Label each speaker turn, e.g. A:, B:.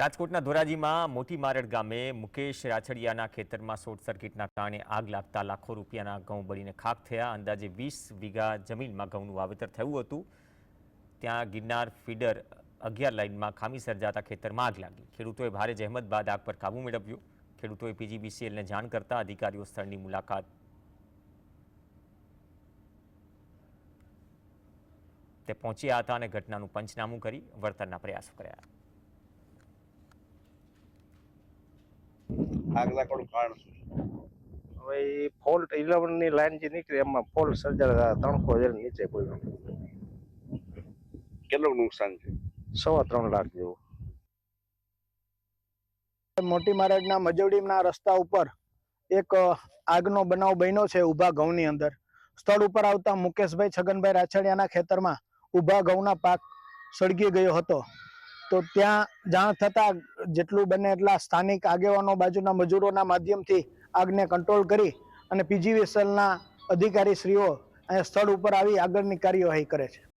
A: રાજકોટના ધોરાજીમાં મોટી મારડ ગામે મુકેશ રાછડિયાના ખેતરમાં શોર્ટ સર્કિટના કારણે આગ લાગતા લાખો રૂપિયાના ઘઉં બળીને ખાખ થયા. અંદાજે વીસ વીઘા જમીનમાં ઘઉંનું વાવેતર થયું હતું. ત્યાં ગિરનાર ફીડર અગિયાર લાઇનમાં ખામી સર્જાતા ખેતરમાં આગ લાગી. ખેડૂતોએ ભારે જહેમત બાદ આગ પર કાબૂ મેળવ્યો. ખેડૂતોએ પીજીબીસીએલને જાણ કરતા અધિકારીઓ સ્થળની મુલાકાત તે પહોંચ્યા હતા અને ઘટનાનું પંચનામું કરી વળતરના પ્રયાસો કર્યા
B: આગ લાગવાનું કારણ શું?
C: હવે એ ફોલ્ટ ઇલેવનની લાઈન જે નીકળી એમાં ફોલ્ટ સર્જાતા તણખો હજાર નીચે પડ્યો
B: કેટલું નુકસાન છે
C: સવા ત્રણ લાખ જેવું.
D: મોટી મહારાજના મજવડીના રસ્તા ઉપર એક આગનો બનાવ બન્યો છે ઊભા ઘઉંની અંદર. સ્થળ ઉપર આવતા મુકેશભાઈ છગનભાઈ રાછડિયાના ખેતરમાં ઊભા ઘઉંના પાક સળગી ગયો હતો. તો ત્યાં જાણ થતા જેટલું બને એટલા સ્થાનિક આગેવાનો બાજુના મજૂરોના માધ્યમથી આગને કંટ્રોલ કરી અને પીજીવીએસએલના અધિકારીશ્રીઓ અહીંયા સ્થળ ઉપર આવી આગળની કાર્યવાહી કરે છે.